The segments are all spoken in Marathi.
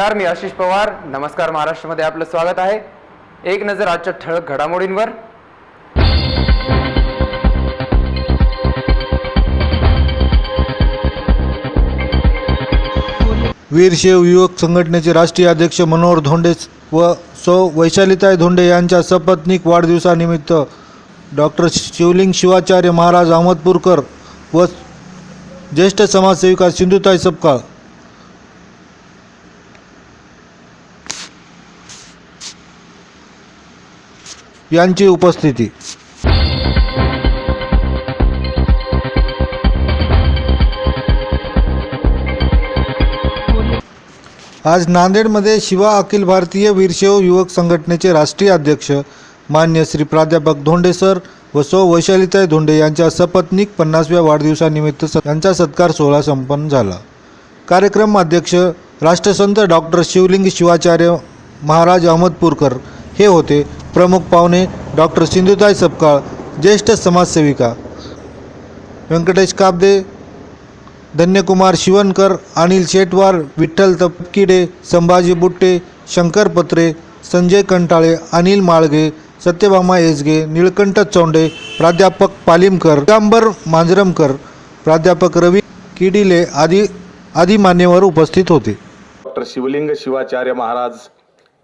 नमस्कार मी आशिष पवार. नमस्कार महाराष्ट्रामध्ये आपलं स्वागत आहे. एक नजर आजच्या ठळक घडामोडींवर. वीरशैव युवक संघटनेचे राष्ट्रीय अध्यक्ष मनोहर धोंडे व सौ वैशालीताई धोंडे यांच्या सपत्नीक वाढदिवसानिमित्त डॉक्टर शिवलिंग शिवाचार्य महाराज अहमदपूरकर व ज्येष्ठ समाजसेविका सिंधुताई सपकाळ यांची उपस्थिती. आज नांदेडमध्ये शिवा अखिल भारतीय वीरशैव युवक संघटनेचे राष्ट्रीय अध्यक्ष मान्य श्री प्राध्यापक धोंडे सर व सौ वैशालीताई धोंडे यांच्या सपत्नीक पन्नासव्या वाढदिवसानिमित्त यांचा सत्कार सोहळा संपन्न झाला. कार्यक्रम अध्यक्ष राष्ट्रसंत डॉक्टर शिवलिंग शिवाचार्य महाराज अहमदपूरकर हे होते. प्रमुख पाहुणे डॉक्टर सिंधुताई सपकाळ ज्येष्ठ समाजसेविका. व्यंकटेश काबदे धन्यकुमार शिवनकर अनिल शेटवार विठ्ठल तपकिडे संभाजी बुट्टे शंकर पत्रे संजय कंटाळे अनिल माळगे सत्यभामा येसगे निळकंठ चौंडे प्राध्यापक पालिमकर गांबर मांजरमकर प्राध्यापक रवी किडिले आदी आदी मान्यवर उपस्थित होते. डॉक्टर शिवलिंग शिवाचार्य महाराज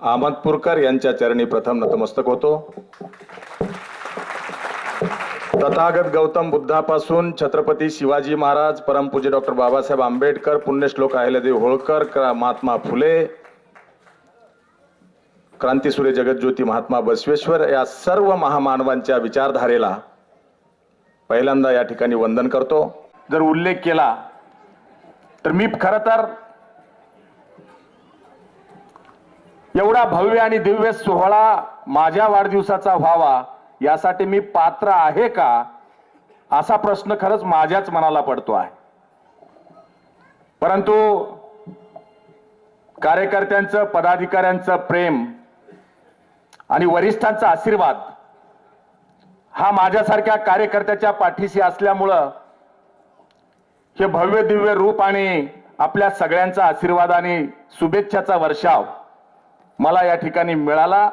आमदपूरकर यांच्या चरणी प्रथम नतमस्तक होतो. तथागत गौतम बुद्धापासून छत्रपती शिवाजी महाराज परमपूज्य डॉक्टर बाबासाहेब आंबेडकर पुण्यश्लोक अहिल्यादेव होळकर महात्मा फुले क्रांतीसूर्य जगज्योती महात्मा बसवेश्वर या सर्व महामानवांच्या विचारधारेला पहिल्यांदा या ठिकाणी वंदन करतो. जर उल्लेख केला तर मी खरं तर एवढा भव्य आणि दिव्य सोहळा माझ्या वाढदिवसाचा व्हावा यासाठी मी पात्र आहे का? असा प्रश्न खरंच माझ्याच मनाला पडतो आहे. परंतु कार्यकर्त्यांचं पदाधिकाऱ्यांचं प्रेम आणि वरिष्ठांचा आशीर्वाद हा माझ्यासारख्या कार्यकर्त्याच्या पाठीशी असल्यामुळं हे भव्य दिव्य रूप आणि आपल्या सगळ्यांचा आशीर्वाद आणि शुभेच्छाचा वर्षाव. मला या ठिकाणी मिळाला.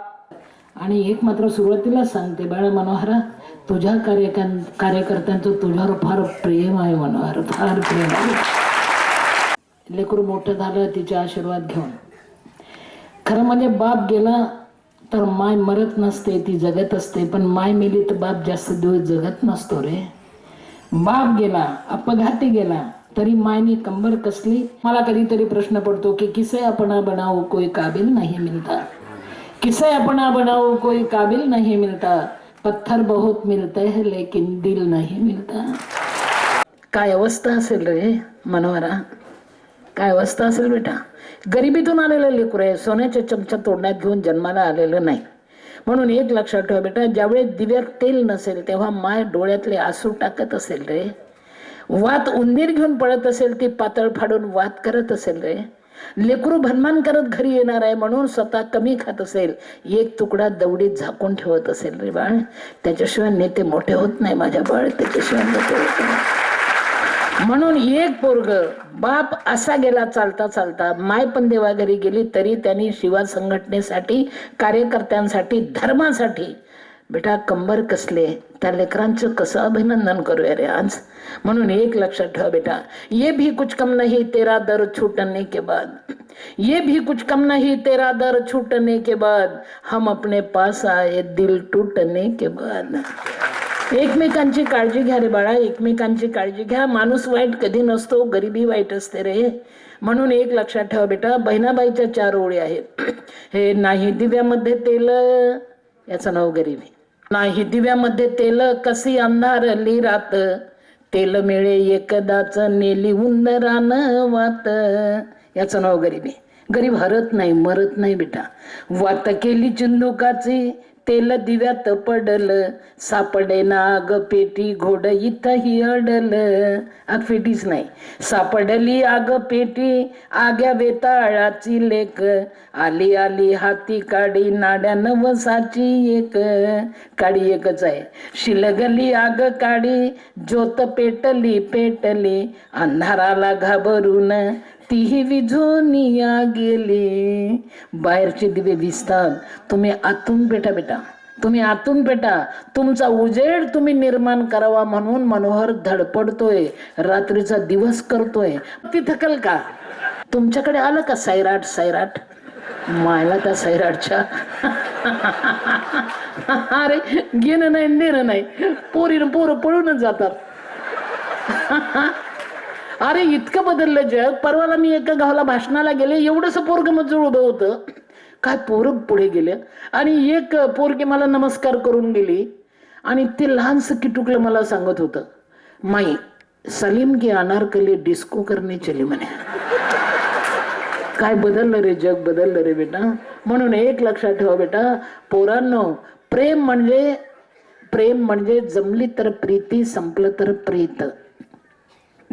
आणि एक मात्र सुरुवातीला सांगते बाळ मनोहरा तुझ्या कार्यकर कार्यकर्त्यांचं तुझ्यावर फार प्रेम आहे मनोहर फार प्रेम आहे. लेकरू मोठं झालं तिचे आशीर्वाद घेऊन. खरं म्हणजे बाप गेला तर माय मरत नसते ती जगत असते पण माय मेली तर बाप जास्त दिवस जगत नसतो रे. बाप गेला अपघाती गेला तरी मायने कंबर कसली? मला कधीतरी प्रश्न पडतो की किसे अपना बनाओ कोई काबिल नाही मिलता. किसे अपना बनाओ कोई काबिल नाही मिलता. पत्थर बहुत मिलते है लेकिन दिल नाही मिलता. काय अवस्था असेल रे मनोहरा? काय अवस्था असेल बेटा? गरिबीतून आलेलं लेकरू आहे सोन्याच्या चमचा तोडण्यात घेऊन जन्माला आलेलं नाही. म्हणून एक लक्षात ठेवा बेटा ज्यावेळेस दिव्यात तेल नसेल तेव्हा माय डोळ्यातले आसू टाकत असेल रे. वात उंदीर घेऊन पळत असेल ती पातळ फाडून वात करत असेल रे. लेकरू भन्मान करत घरी येणार आहे म्हणून स्वतः कमी खात असेल. एक तुकडा दवडीत झाकून ठेवत असेल रे बाळ. त्याच्याशिवाय नेते मोठे होत नाही माझ्या बाळ. त्याच्याशिवाय नेते होत नाही. म्हणून एक पोरग बाप असा गेला चालता चालता माय पण देवा घरी गेली तरी त्यांनी शिवा संघटनेसाठी कार्यकर्त्यांसाठी धर्मासाठी बेटा कंबर कसले? त्या लेकरांचं कसं अभिनंदन करूया रे आज? म्हणून एक लक्षात ठेवा बेटा ये भी कुछ कम नहीं तेरा दर छूटने के बाद. ये भी कुछ कम नहीं तेरा दर छूटने के बाद. हम अपने पास आए दिल टूटने के बाद. एकमेकांची काळजी घ्या रे बाळा एकमेकांची काळजी घ्या. माणूस वाईट कधी नसतो गरिबी वाईट असते रे. म्हणून एक लक्षात ठेवा बेटा बहिणाबाईच्या चार ओळी आहेत. हे नाही दिव्यामध्ये तेल याचं नाव गरिबी. नाही. दिव्यामध्ये तेल कशी अंधारली रात. तेल मिळे एकदाच नेली उंदरान वात. याचं नाव गरीबी. गरीब हरत नाही मरत नाही बेटा. वात केली चिंदुकाची तेल दिव्यात पडल सापडे नाग आग पेटी घोड इथंही अडल. आग पेटीच नाही सापडली आग पेटी आग्या वेताळाची लेक. आली आली हाती काडी नाड्या नवसाची एक. काडी एकच आहे शिलगली आग काडी ज्योत पेटली पेटली अंधाराला घाबरून तीही विझोनिया गेले बाहेरचे दिवे दिसतात तुम्ही आतून पेटा बेटा. तुम्ही आतून पेटा तुमचा उजेड तुम्ही निर्माण करावा म्हणून मनोहर धडपडतोय. रात्रीचा दिवस करतोय. ती थकल का? तुमच्याकडे आलं का सैराट सैराट? मायला त्या सैराटच्या. अरे घेणं नाही देणं नाही. पोरीनं पोरं पळूनच जातात. अरे इतकं बदललं जग. परवाला मी एका गावाला भाषणाला गेले. एवढंसं पोरग मजूर उभं होतं. काय पोरग पुढे गेलं? आणि एक पोरगी मला नमस्कार करून गेली. आणि ते लहानसं किटुकलं मला सांगत होतं माई सलीम की अनारकली डिस्को करणे चली म्हणे. काय बदललं रे जग? बदललं रे बेटा. म्हणून एक लक्षात ठेवा बेटा. पोरांनो प्रेम म्हणजे प्रेम म्हणजे जमली तर प्रीती संपलं तर प्रीत.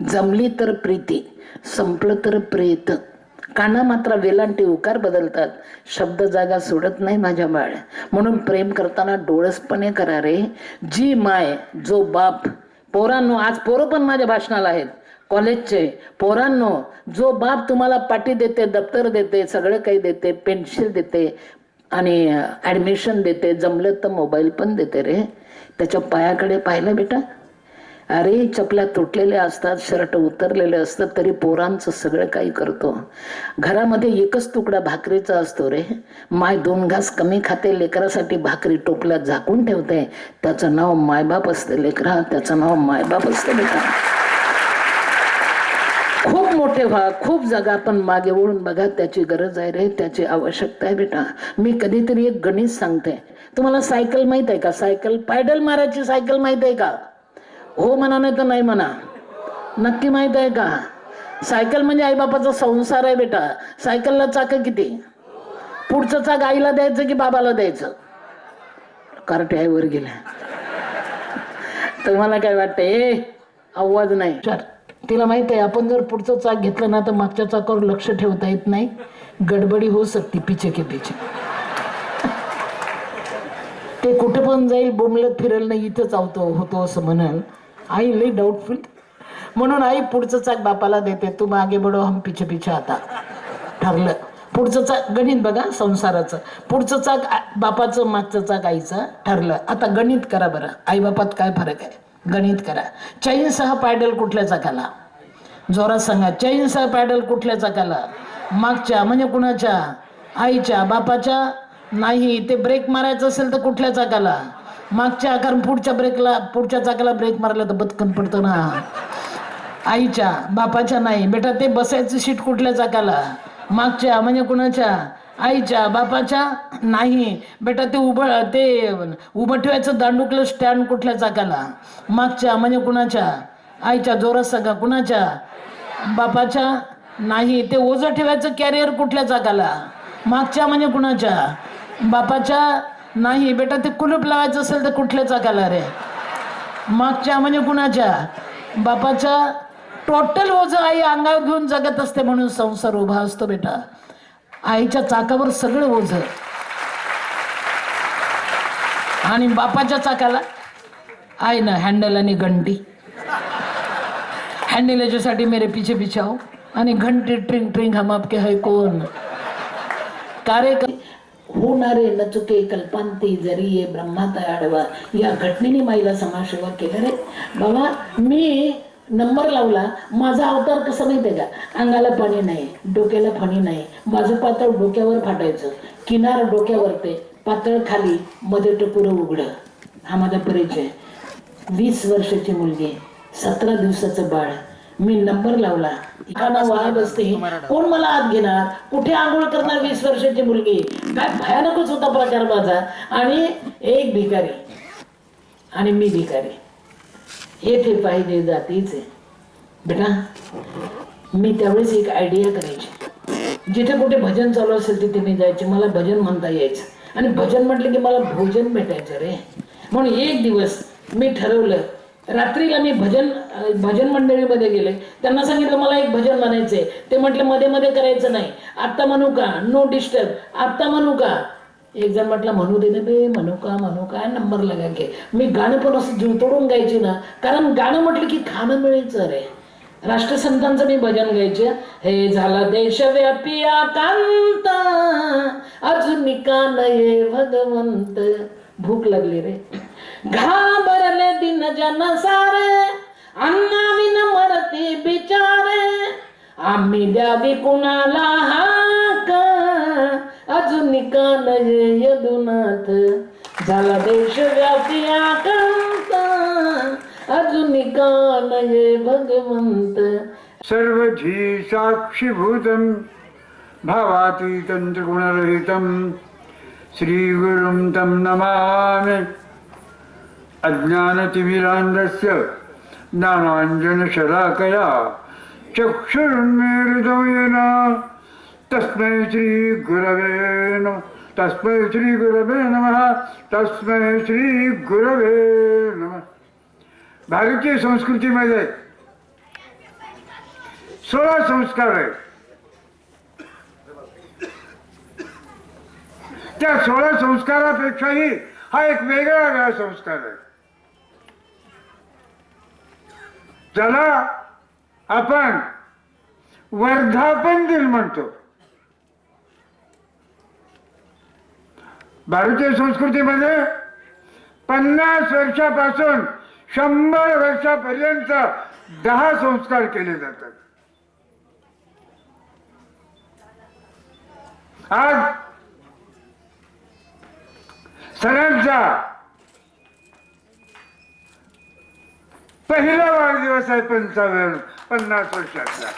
जमली तर प्रीती संपलं तर प्रेत. काना मात्र वेलांटी उकार बदलतात. शब्द जागा सोडत नाही माझ्या बाळ. म्हणून प्रेम करताना डोळसपणे करा रे. जी माय जो बाप. पोरांनो आज पोरं पण माझ्या भाषणाला आहेत. कॉलेजचे. पोरांनो जो बाप तुम्हाला पाठी देते दप्तर देते सगळं काही देते पेन्सिल देते आणि ॲडमिशन देते जमलं तर मोबाईल पण देते रे. त्याच्या पायाकडे पाहिलं बेटा? अरे चपल्या तुटलेल्या असतात शर्ट उतरलेले असतात तरी पोरांचं सगळं काही करतो. घरामध्ये एकच तुकडा भाकरीचा असतो रे. माय दोन घास कमी खाते लेकरासाठी भाकरी टोपल्यात झाकून ठेवते. त्याचं नाव मायबाप असते लेकरा. त्याचं नाव मायबाप असते बेटा. खूप मोठे व्हा खूप जागा पण मागे वळून बघा त्याची गरज आहे रे त्याची आवश्यकता आहे बेटा. मी कधीतरी एक गणित सांगते. तुम्हाला सायकल माहीत आहे का? सायकल पायडल मारायची सायकल माहीत आहे का? हो म्हणा नाही तर नाही म्हणा. नक्की माहीत आहे का? सायकल म्हणजे आईबापाचा संसार आहे बेटा. सायकलला चाक किती? पुढचं चाक आईला द्यायचं की बाबाला द्यायचं? कार्टे आईवर गेल्या. तुम्हाला काय वाटतं ए आवाज नाही. चार तिला माहीत आहे आपण जर पुढचं चाक घेतलं ना तर मागच्या चाकावर लक्ष ठेवता येत नाही. गडबडी होऊ शकते पिछे के पिछे. ते कुठे पण जाईल बोंबलत फिरल नाही इथंच आवतो होतो असं म्हणाल आई लई डाऊटफुल म्हणून आई पुढचं चाक बापाला देते तू मागे बडो हम पिछे पिछे आता. ठरलं. पुढचं चाक गणित बघा संसाराचं. पुढचं चाक आ- बापाचं मागचं चाक आईचं ठरलं. आता गणित करा बरं. आई बापात काय फरक आहे? गणित करा. चैनसह पॅडल कुठल्या चाकाला? जोरात सांगा. चैनसह पॅडल कुठल्या चाकाला? मागच्या म्हणजे कुणाच्या? आईच्या बापाच्या? नाही ते ब्रेक मारायचं असेल तर कुठल्या चाकाला? मागच्या कारण पुढच्या ब्रेकला पुढच्या चाकाला ब्रेक मारला तर बदकन पडतं ना. आईच्या बापाच्या नाही. बेटा ते बसायचं सीट कुठल्या चाकाला मागच्या म्हणजे कुणाच्या? आईच्या बापाच्या नाही. बेटा ते उभं ते उभं ठेवायचं दांडुकलं स्टँड कुठल्या चाकाला मागच्या म्हणजे कुणाच्या? आईच्या जोरात सगळा कुणाच्या? बापाच्या नाही. ते ओझं ठेवायचं कॅरियर कुठल्या चाकाला मागच्या म्हणजे कुणाच्या? बापाच्या नाही बेटा ते कुलूप लावायचं असेल तर कुठल्या चाकाला रे मागच्या म्हणजे कुणाच्या? बापाच्या टोटल ओझ आई अंगावर घेऊन जगत असते म्हणून संसार उभा असतो बेटा. आईच्या चाकावर सगळं ओझ. आणि बापाच्या चाकाला आई ना हँडल आणि घंटी. हँडल याच्यासाठी मेरे पिछे पिछे आणि घंटी ट्रिंग ट्रिंग हम आपके है कोण कार्य होणारे न चुके कल्पांती जरी ये ब्रह्माता आडवा या घटनेने माईला समाजसेवा केलं रे बाबा मी नंबर लावला माझा अवतार कसं आहे का? अंगाला पाणी नाही डोक्याला फणी नाही माझं पातळ डोक्यावर फाटायचं किनार डोक्यावर ते पातळ खाली मध्ये टपुरं उघडं. हा माझा परिचय. वीस वर्षाची मुलगी सतरा दिवसाचं बाळ. मी नंबर लावला. एखादा वाहत असते कोण मला आत घेणार? कुठे आंघोळ करणार वीस वर्षाची मुलगी? काय भयानकच होता प्रकार माझा. आणि एक भिकारी. आणि मी भिकारी. येथे पाहिजे जातीचे. बेटा मी त्यावेळेस एक आयडिया करायची. जिथे कुठे भजन चालू असेल तिथे मी जायचे. मला भजन म्हणता यायचं. आणि भजन म्हटलं की मला भोजन भेटायचं रे. म्हणून एक दिवस मी ठरवलं रात्रीला मी भजन भजन मंडळीमध्ये गेले. त्यांना सांगितलं मला एक भजन म्हणायचंय. ते म्हटलं मध्ये मध्ये करायचं नाही. आत्ता म्हणू का? नो डिस्टर्ब आत्ता म्हणू का? एक जण म्हटलं म्हणू दे ना बे म्हणू का म्हणू का? नंबर लगा घे. मी गाणं पण असं जीव तोडून गायचे ना कारण गाणं म्हटलं की खाणं मिळायचं रे. राष्ट्रसंतांचं मी भजन गायचे. हे झालं देशव्यापी आकांत अजून का नये भगवंत? भूक लागली रे. घाबरले दिन जन सारे अन्ना विन मरते बिचारे आम्ही द्यावी कुणाला हाक अजून कान यदुनाथ झाला देशव्यापी आकांत अजून कान भगवंत सर्वधी साक्षीभूतं भावातीतं च गुणरहितं श्रीगुरुं तं नमामि अज्ञानतिमिरान्धस्य ज्ञानाञ्जनशलाकया चक्षुरुन्मीलितं येन तस्मै श्रीगुरवे नमः तस्मै श्रीगुरवे नमः तस्मै श्रीगुरवे नमः। भारतीय संस्कृतीमध्ये सोळा संस्कार आहेत त्या सोळा संस्कारापेक्षाही हा एक वेगळा वेगळा संस्कार आहे ज्याला आपण वर्धापन दिन म्हणतो. भारतीय संस्कृतीमध्ये पन्नास वर्षापासून शंभर वर्षापर्यंत दहा संस्कार केले जातात. आज सगळ्यांचा पहिला वाढदिवस आहे पंचावन्न पन्नास वर्षातला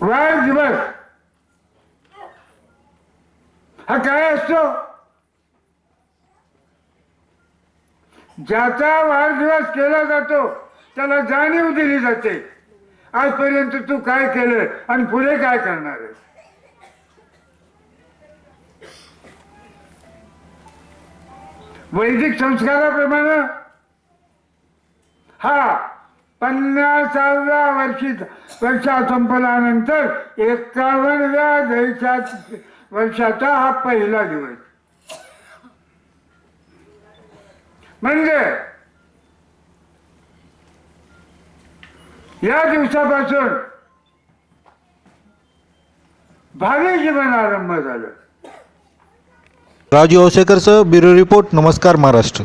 वाढदिवस. हा काय असतो? ज्याचा वाढदिवस केला जातो त्याला जाणीव दिली जाते. आजपर्यंत तू काय केलं आणि पुढे काय करणार आहे वैदिक संस्काराप्रमाणे हा पन्नासाव्या वर्षी वर्षा संपल्यानंतर एकावन्नव्या देशात वर्षाचा हा पहिला दिवस. म्हणजे या दिवसापासून भावी जीवन आरंभ झालं. राजू औसेकरसह ब्युरो रिपोर्ट नमस्कार महाराष्ट्र.